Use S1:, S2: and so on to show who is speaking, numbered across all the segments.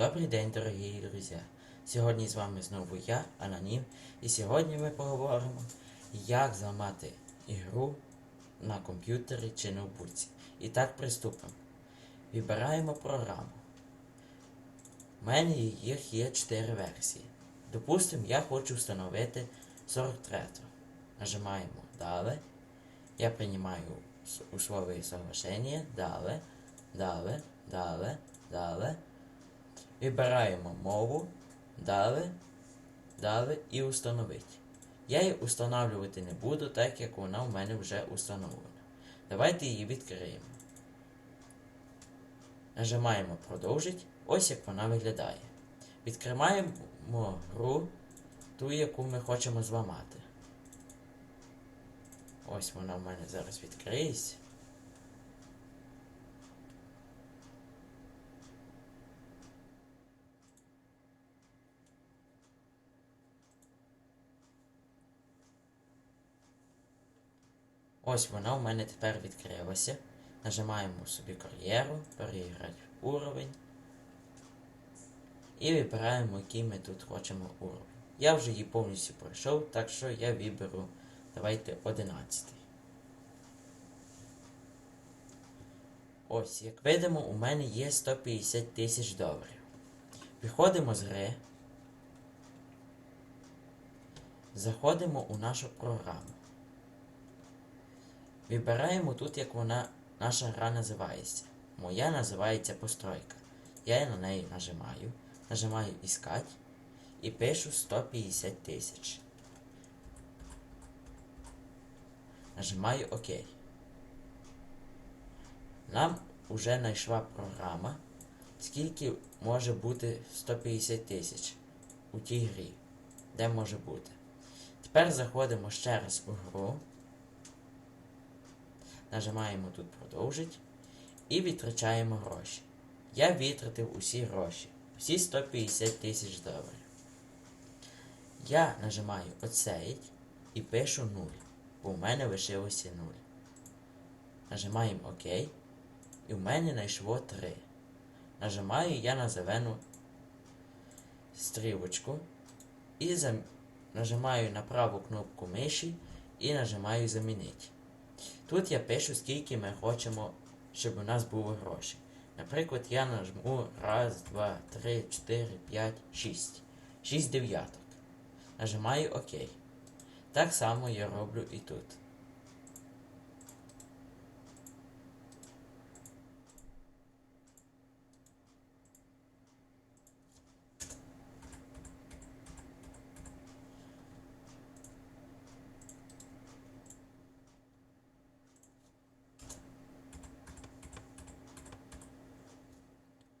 S1: Добрий день, дорогі друзі! Сьогодні з вами знову я, Анонім, і сьогодні ми поговоримо, як зламати ігру на комп'ютері чи ноутбуці. І так приступимо. Вибираємо програму. У мене їх є 4 версії. Допустимо, я хочу встановити 43. Нажимаємо Далі. Я приймаю условия соглашення. Далі, далі, далі, далі. Вибираємо мову, далі, далі і установити. Я її установлювати не буду, так як вона у мене вже установлена. Давайте її відкриємо. Нажимаємо продовжити. Ось як вона виглядає. Відкриваємо гру, ту, яку ми хочемо зламати. Ось вона в мене зараз відкриється. Ось вона у мене тепер відкрилася. Нажимаємо собі кар'єру, переіграти уровень. І вибираємо, який ми тут хочемо уровень. Я вже її повністю пройшов, так що я виберу, давайте 11. Ось, як видимо, у мене є 150 тисяч доларів. Виходимо з гри. Заходимо у нашу програму. Вибираємо тут, як вона наша гра називається. Моя називається постройка. Я на неї нажимаю, нажимаю Іскать і пишу 150 тисяч. Нажимаю ОК. Нам уже знайшла програма, скільки може бути 150 тисяч у тій грі. Де може бути. Тепер заходимо ще раз у гру. Нажимаємо тут продовжити і відтрачаємо гроші. Я витратив усі гроші, всі 150 тисяч доларів. Я нажимаю оцей і пишу 0, бо у мене лишилося 0. Нажимаємо ОК, і в мене знайшло 3. Нажимаю я на зелену стрілочку і зам... нажимаю на праву кнопку миші і нажимаю замінити. Тут я пишу, скільки ми хочемо, щоб у нас було гроші. Наприклад, я нажму раз, два, три, чотири, п'ять, шість. Шість дев'яток. Нажимаю ОК. Так само я роблю і тут.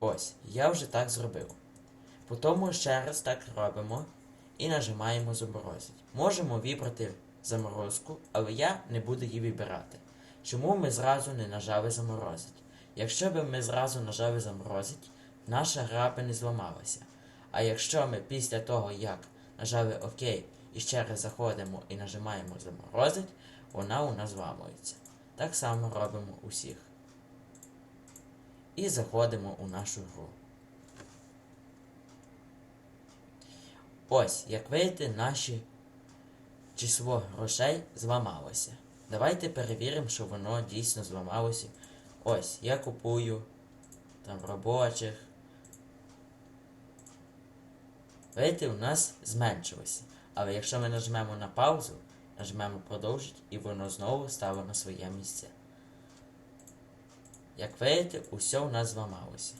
S1: Ось, я вже так зробив. Потім ще раз так робимо і нажимаємо заморозити. Можемо вибрати заморозку, але я не буду її вибирати. Чому ми зразу не нажали заморозити? Якщо б ми зразу нажали заморозити, наша гра би не зламалася. А якщо ми після того, як нажали ОК і ще раз заходимо і нажимаємо заморозить, вона у нас зламується. Так само робимо усіх. І заходимо у нашу гру. Ось, як видите, наше число грошей зламалося. Давайте перевіримо, що воно дійсно зламалося. Ось, я купую там робочих. Видите, у нас зменшилося. Але якщо ми нажмемо на паузу, нажмемо продовжити, і воно знову стало на своє місце. Як видите, усе у нас зламалося.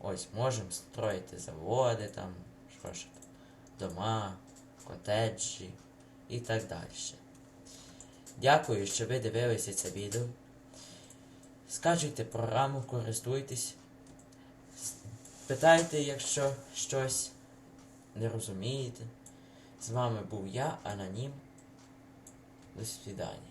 S1: Ось, можемо строїти заводи, там, що ж там, дома, котеджі і так далі. Дякую, що ви дивилися це відео. Скачуйте програму, користуйтесь. Питайте, якщо щось не розумієте. З вами був я, Анонім. До свидання.